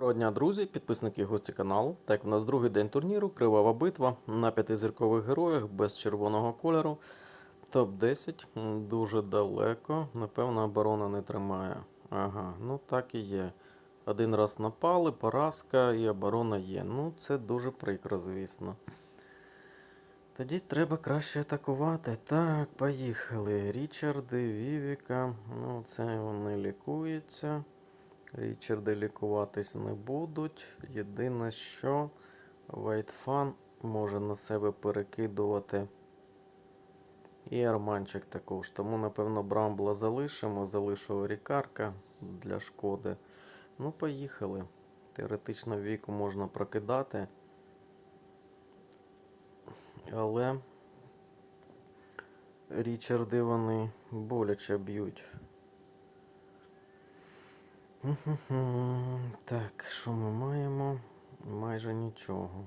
Доброго дня, друзі, підписники гості каналу. Так, у нас другий день турніру, кривава битва на п'ятизіркових героях без червоного кольору. Топ-10 дуже далеко. Напевно, оборона не тримає. Ага, ну так і є. Один раз напали, поразка і оборона є. Ну, це дуже прикро, звісно. Тоді треба краще атакувати. Так, поїхали. Річарди, Вівіка. Ну, це вони лікуються. Річарди лікуватись не будуть. Єдине, що Вайтфан може на себе перекидувати. І Арманчик також. Тому, напевно, Брамбла залишимо. Залишу Рікарка для шкоди. Ну, поїхали. Теоретично віку можна прокидати. Але Річарди вони боляче б'ють. Так, що ми маємо? Майже нічого.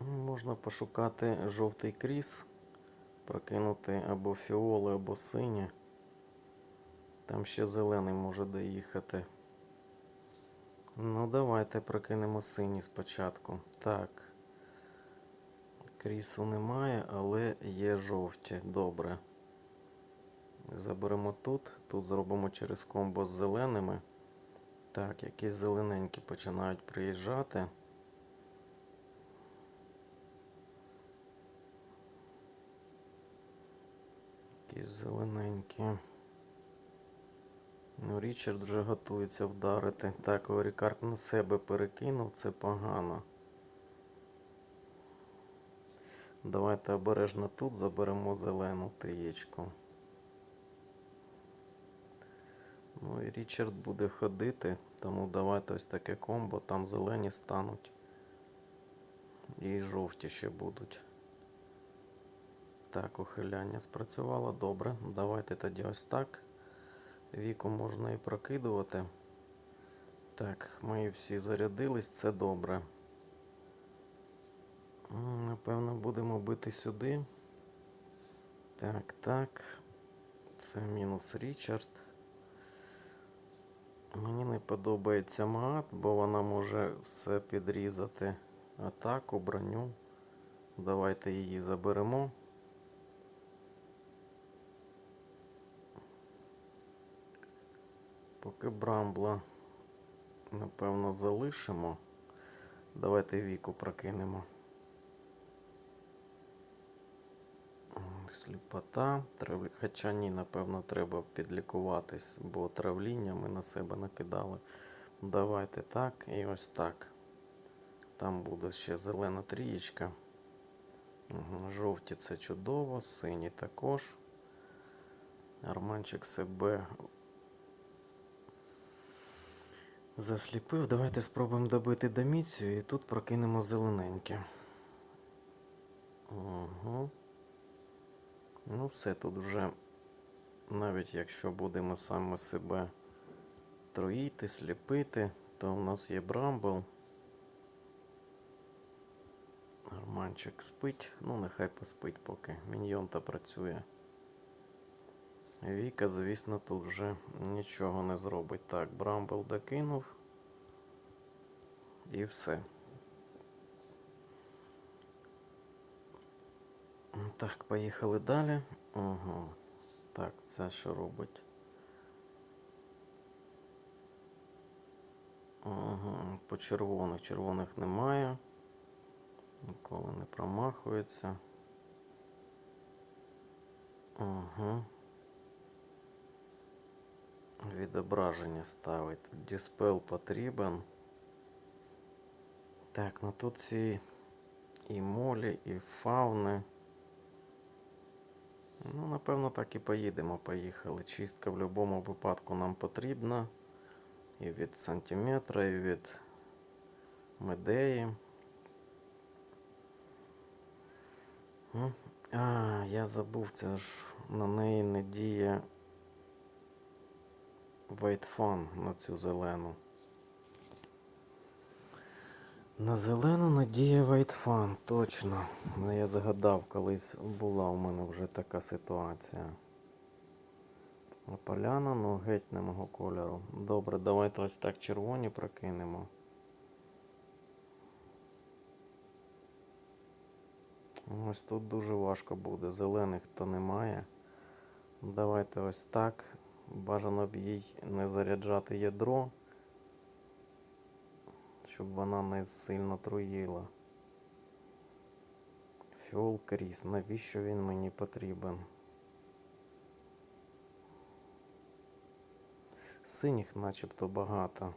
Можна пошукати жовтий кріс, прокинути або фіоли, або сині. Там ще зелений може доїхати. Ну, давайте прокинемо сині спочатку. Так. Крісу немає, але є жовті. Добре. Заберемо тут. Тут зробимо через комбо з зеленими. Так, якісь зелененькі починають приїжджати. Якісь зелененькі. Ну, Річард вже готується вдарити. Так, Орікарк на себе перекинув, це погано. Давайте обережно тут заберемо зелену трієчку. Ну і Річард буде ходити, тому давайте ось таке комбо, там зелені стануть. І жовті ще будуть. Так, ухиляння спрацювало добре. Давайте тоді ось так. Віку можна і прокидувати. Так, ми всі зарядились, це добре. Напевно, будемо бити сюди. Так, так. Це мінус Річард. Мені не подобається Маат, бо вона може все підрізати. Атаку, броню. Давайте її заберемо. Поки Брамбла, напевно, залишимо. Давайте віку прокинемо. Сліпота. Хоча ні, напевно, треба підлікуватись, бо травління ми на себе накидали. Давайте так і ось так. Там буде ще зелена трієчка. Жовті це чудово, сині також. Арманчик себе засліпив. Давайте спробуємо добити доміцію і тут прокинемо зелененьке. Угу. Ну, все тут вже, навіть якщо будемо саме себе троїти, сліпити, то у нас є Брамбл. Арманчик спить, ну нехай поспить поки. Міньйон та працює. Віка, звісно, тут вже нічого не зробить. Так, Брамбл докинув. І все. Так, поїхали далі. Угу. Так, це що робить? Угу. По червоних. Червоних немає. Ніколи не промахується. Угу. Відображення ставить. Діспел потрібен. Так, ну тут ці і молі, і фауни. Ну, напевно, так і поїдемо. Поїхали. Чистка в будь-якому випадку нам потрібна. І від сантиметра, і від медеї. А, я забув, це ж на неї не діє Вайтфан на цю зелену. На зелену надія Вайтфан, точно. Ну, Я загадав, колись була у мене вже така ситуація. Поляна, ну геть не мого кольору. Добре, давайте ось так червоні прокинемо. Ось тут дуже важко буде. Зелених то немає. Давайте ось так. Бажано б їй не заряджати ядро, щоб вона не сильно труїла. Фіол Кріс, навіщо він мені потрібен? Синіх начебто багато.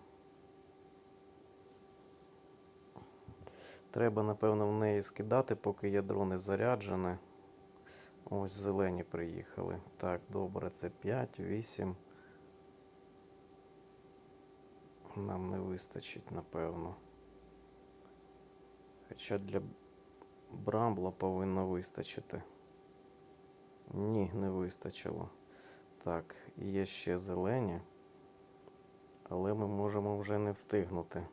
Треба, напевно, в неї скидати, поки ядро не заряджене. Ось зелені приїхали. Так, добре, це 5, 8. Нам не вистачить, напевно. Хоча для Брамбла повинно вистачити. Ні, не вистачило. Так, є ще зелені. Але ми можемо вже не встигнути.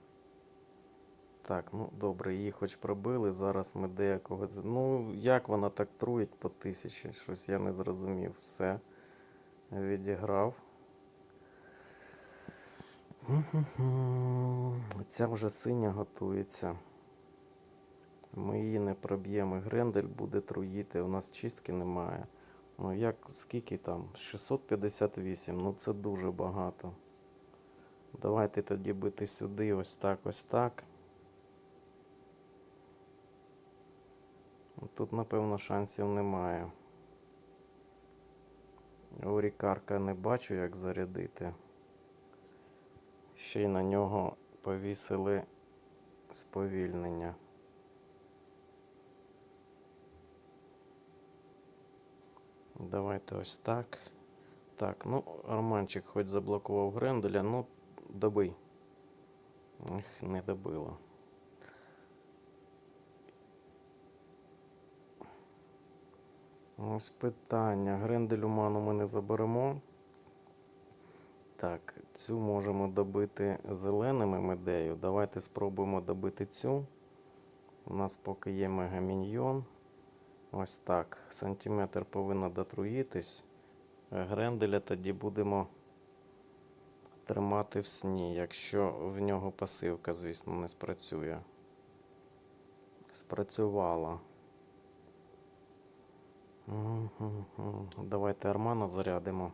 Так, ну добре, її хоч пробили. Зараз ми деякого. Ну, як вона так труїть по тисячі? Щось я не зрозумів. Все. Відіграв. Ця вже синя готується. Ми її не проб'ємо. Грендель буде труїти. У нас чистки немає. Ну як, скільки там? 658. Ну це дуже багато. Давайте тоді бити сюди, ось так, ось так. Тут, напевно, шансів немає. Орікарка не бачу, як зарядити. Ще й на нього повісили сповільнення. Давайте ось так. Так, ну, Арманчик хоч заблокував Гренделя, ну, добий. Ех, не добило. Ось питання. Грендель ману ми не заберемо. Так, цю можемо добити зеленими медею. Давайте спробуємо добити цю. У нас поки є мегаміньйон. Ось так. Сантиметр повинна дотруїтись. Гренделя тоді будемо тримати в сні, якщо в нього пасивка, звісно, не спрацює. Спрацювала. Давайте Армана зарядимо.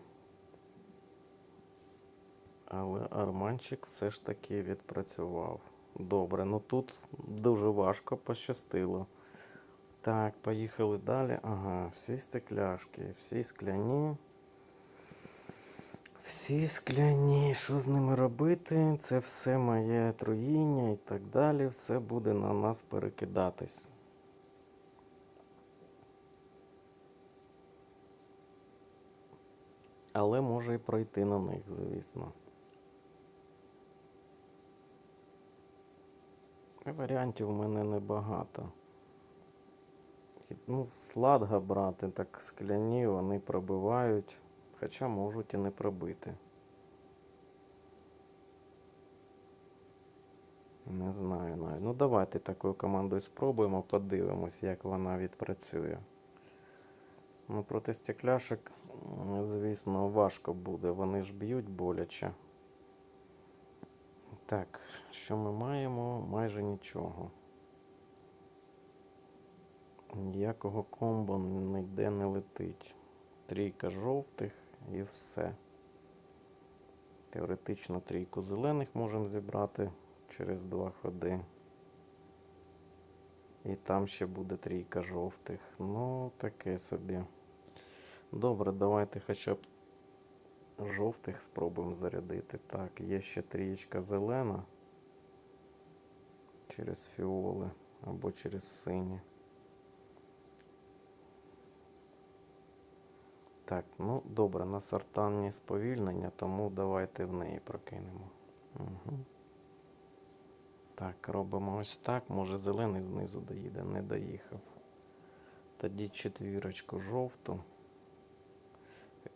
Але Арманчик все ж таки відпрацював. Добре, ну тут дуже важко пощастило. Так, поїхали далі. Ага, всі стекляшки, всі скляні. Всі скляні. Що з ними робити? Це все моє труїння і так далі. Все буде на нас перекидатись. Але може і пройти на них, звісно. Варіантів у мене небагато. Ну, сладга брати, так скляні, вони пробивають, хоча можуть і не пробити. Не знаю навіть. Ну давайте такою командою спробуємо, подивимось, як вона відпрацює. Ну, проти стекляшок, звісно, важко буде. Вони ж б'ють боляче. Так, що ми маємо? Майже нічого. Ніякого комбо ніде не летить. Трійка жовтих і все. Теоретично трійку зелених можемо зібрати через два ходи. І там ще буде трійка жовтих. Ну, таке собі. Добре, давайте хоча б жовтих спробуємо зарядити. Так, є ще трієчка зелена. Через фіоли або через сині. Так, ну добре, на сартанні сповільнення, тому давайте в неї прокинемо. Угу. Так, робимо ось так. Може зелений знизу доїде, не доїхав. Тоді четвірочку жовту.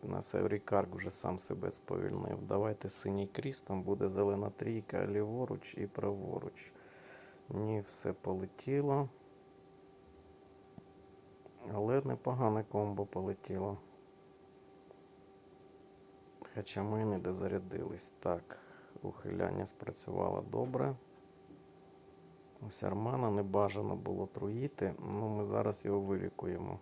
У нас Еврікарк вже сам себе сповільнив. Давайте синій кріс, там буде зелена трійка ліворуч і праворуч. Ні, все полетіло. Але непогане комбо полетіло. Хоча ми не дозарядились. Так, ухиляння спрацювало добре. Ось Армана не бажано було труїти, ну ми зараз його вилікуємо.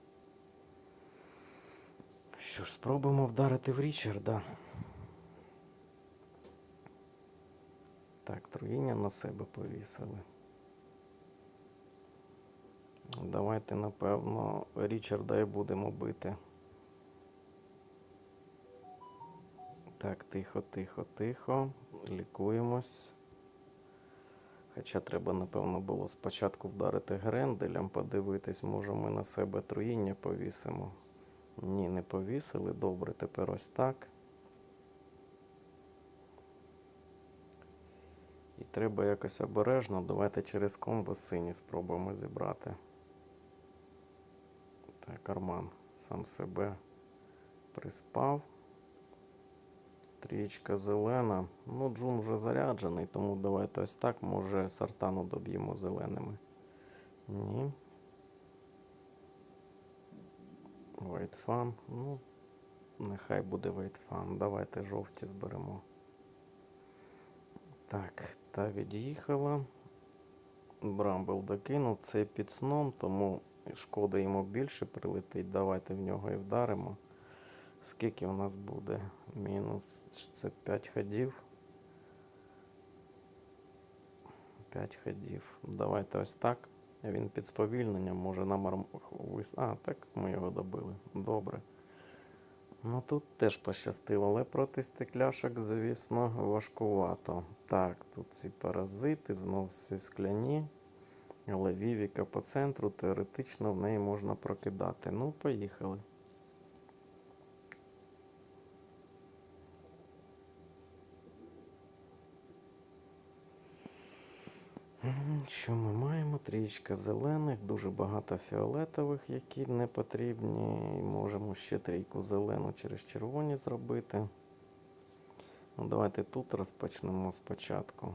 Що ж, спробуємо вдарити в Річарда. Так, труїння на себе повісили. Давайте, напевно, Річарда і будемо бити. Так, тихо, тихо, тихо. Лікуємось. Хоча треба, напевно, було спочатку вдарити гренделем, подивитись, може ми на себе труїння повісимо. Ні, не повісили. Добре, тепер ось так. І треба якось обережно. Давайте через комбо сині спробуємо зібрати. Так, Арман сам себе приспав. Трієчка зелена. Ну, Джун вже заряджений, тому давайте ось так. Може сартану доб'ємо зеленими. Ні. Вайтфан. Ну, нехай буде вайтфан. Давайте жовті зберемо. Так, та від'їхала. Брамбл докинув. Це під сном, тому шкода йому більше прилетить. Давайте в нього і вдаримо. Скільки у нас буде? Мінус це 5 ходів. 5 ходів. Давайте ось так. Він під сповільненням може на арм... вис... А, так ми його добили. Добре. Ну тут теж пощастило, але проти стекляшок, звісно, важкувато. Так, тут ці паразити, знов всі скляні. Але Вівіка по центру теоретично в неї можна прокидати. Ну, поїхали. Що ми маємо? Трієчка зелених, дуже багато фіолетових, які не потрібні. Можемо ще трійку зелену через червоні зробити. Ну, давайте тут розпочнемо спочатку.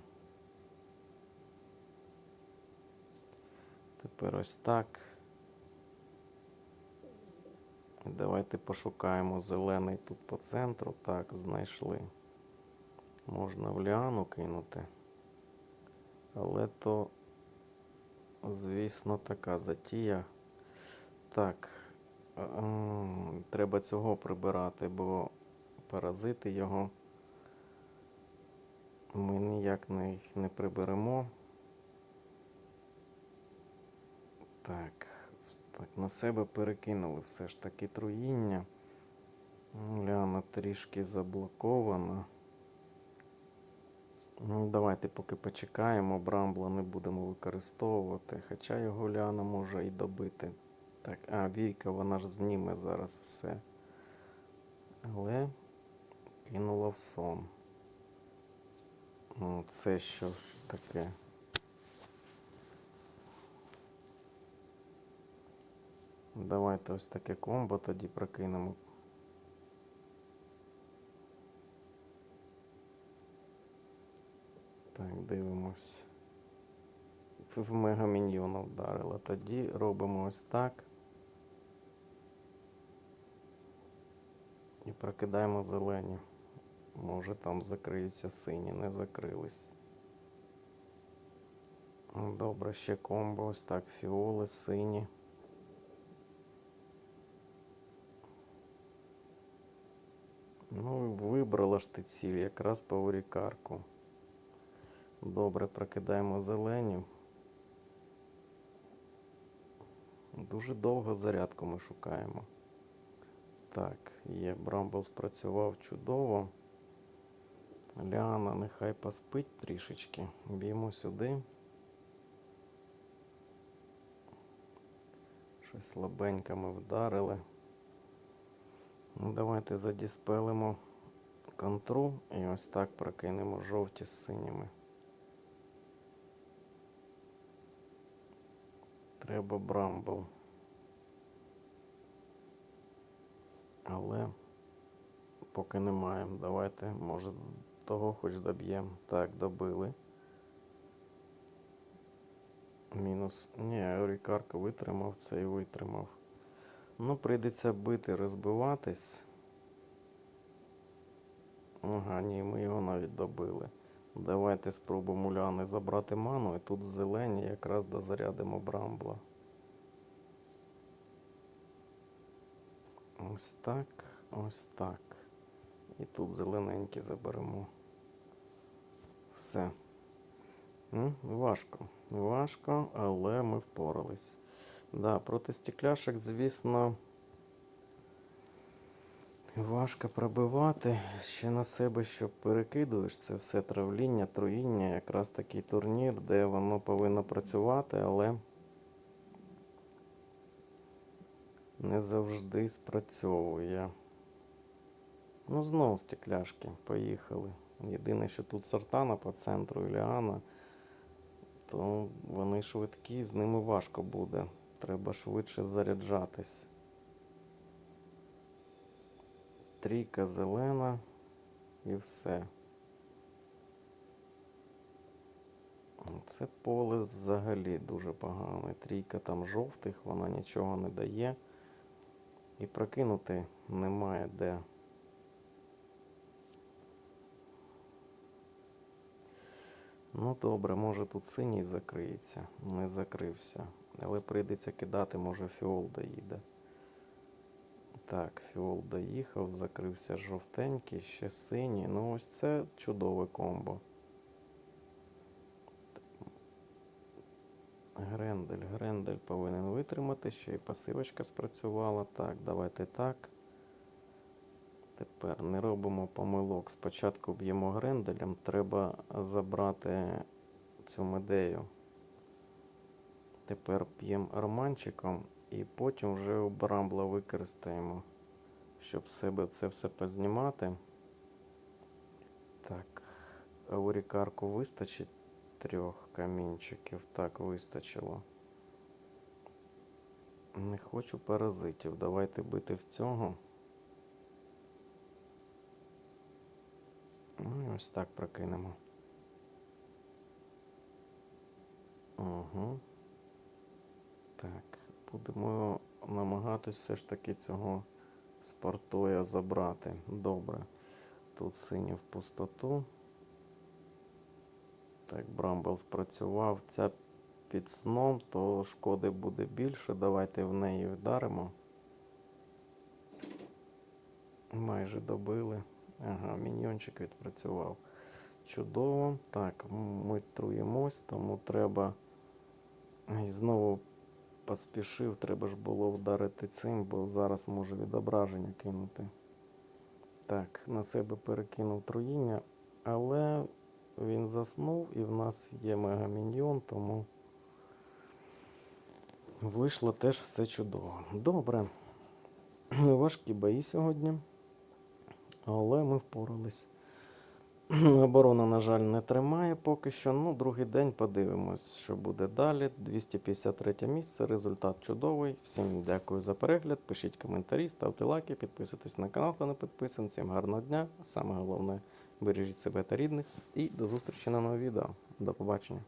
Тепер ось так. Давайте пошукаємо зелений тут по центру. Так, знайшли. Можна в ліану кинути. Але то, звісно, така затія. Так, ем, треба цього прибирати, бо паразити його ми ніяк не, їх не приберемо. Так, так, на себе перекинули все ж таки труїння. Ляна трішки заблокована. Ну, давайте поки почекаємо, Брамбла не будемо використовувати, хоча його Ляна може і добити. Так, а, Війка, вона ж зніме зараз все. Але кинула в сон. Ну, це що ж таке? Давайте ось таке комбо тоді прокинемо. Так, дивимось. В мегаміньйона вдарила. Тоді робимо ось так. І прокидаємо зелені. Може там закриються сині, не закрились. Ну, Добре, ще комбо, ось так, фіоли, сині. Ну, вибрала ж ти ціль, якраз по урікарку. Добре, прокидаємо зелені. Дуже довго зарядку ми шукаємо. Так, є, Брамбл спрацював чудово. Ліана нехай поспить трішечки. Б'ємо сюди. Щось слабенько ми вдарили. Ну, давайте задіспелимо контру і ось так прокинемо жовті з синіми. Треба брамбл. Але поки не маємо. Давайте, може, того хоч доб'ємо. Так, добили. Мінус. Ні, Орікарка витримав це і витримав. Ну, прийдеться бити, розбиватись. Ага, ні, ми його навіть добили. Давайте спробуємо Уляни забрати ману, і тут зелені якраз дозарядимо Брамбла. Ось так, ось так. І тут зелененькі заберемо. Все. Ну, важко. Важко, але ми впорались. Да, проти стекляшок, звісно, важко пробивати. Ще на себе, що перекидуєш, це все травління, труїння, якраз такий турнір, де воно повинно працювати, але не завжди спрацьовує. Ну, знову стекляшки, поїхали. Єдине, що тут сортана по центру і Ліана, то вони швидкі, з ними важко буде. Треба швидше заряджатись. Трійка зелена і все. Це поле взагалі дуже погане. Трійка там жовтих, вона нічого не дає. І прокинути немає де. Ну добре, може тут синій закриється. Не закрився. Але прийдеться кидати, може фіол доїде. Так, фіол доїхав, закрився жовтенький, ще синій. Ну ось це чудове комбо. Грендель, Грендель повинен витримати, ще і пасивочка спрацювала. Так, давайте так. Тепер не робимо помилок. Спочатку б'ємо гренделем, треба забрати цю медею. Тепер б'ємо арманчиком і потім вже у брамбла використаємо, щоб себе це все познімати. Так, аурікарку вистачить трьох камінчиків. Так, вистачило. Не хочу паразитів. Давайте бити в цього. Ну і ось так прокинемо. Угу. Так, будемо намагатись все ж таки цього спартоя забрати. Добре. Тут синій в пустоту. Так, Брамбл спрацював. Ця під сном, то шкоди буде більше. Давайте в неї вдаримо. Майже добили. Ага, міньйончик відпрацював. Чудово. Так, ми труємось, тому треба. Знову поспішив, треба ж було вдарити цим, бо зараз може відображення кинути. Так, на себе перекинув труїння, але він заснув і в нас є мегаміньйон, тому вийшло теж все чудово. Добре. Важкі бої сьогодні. Але ми впорались. Оборона, на жаль, не тримає поки що. Ну, другий день подивимось, що буде далі. 253 місце. Результат чудовий. Всім дякую за перегляд. Пишіть коментарі, ставте лайки, підписуйтесь на канал, хто не підписаний. Всім гарного дня. Саме головне, бережіть себе та рідних. І до зустрічі на новому відео. До побачення.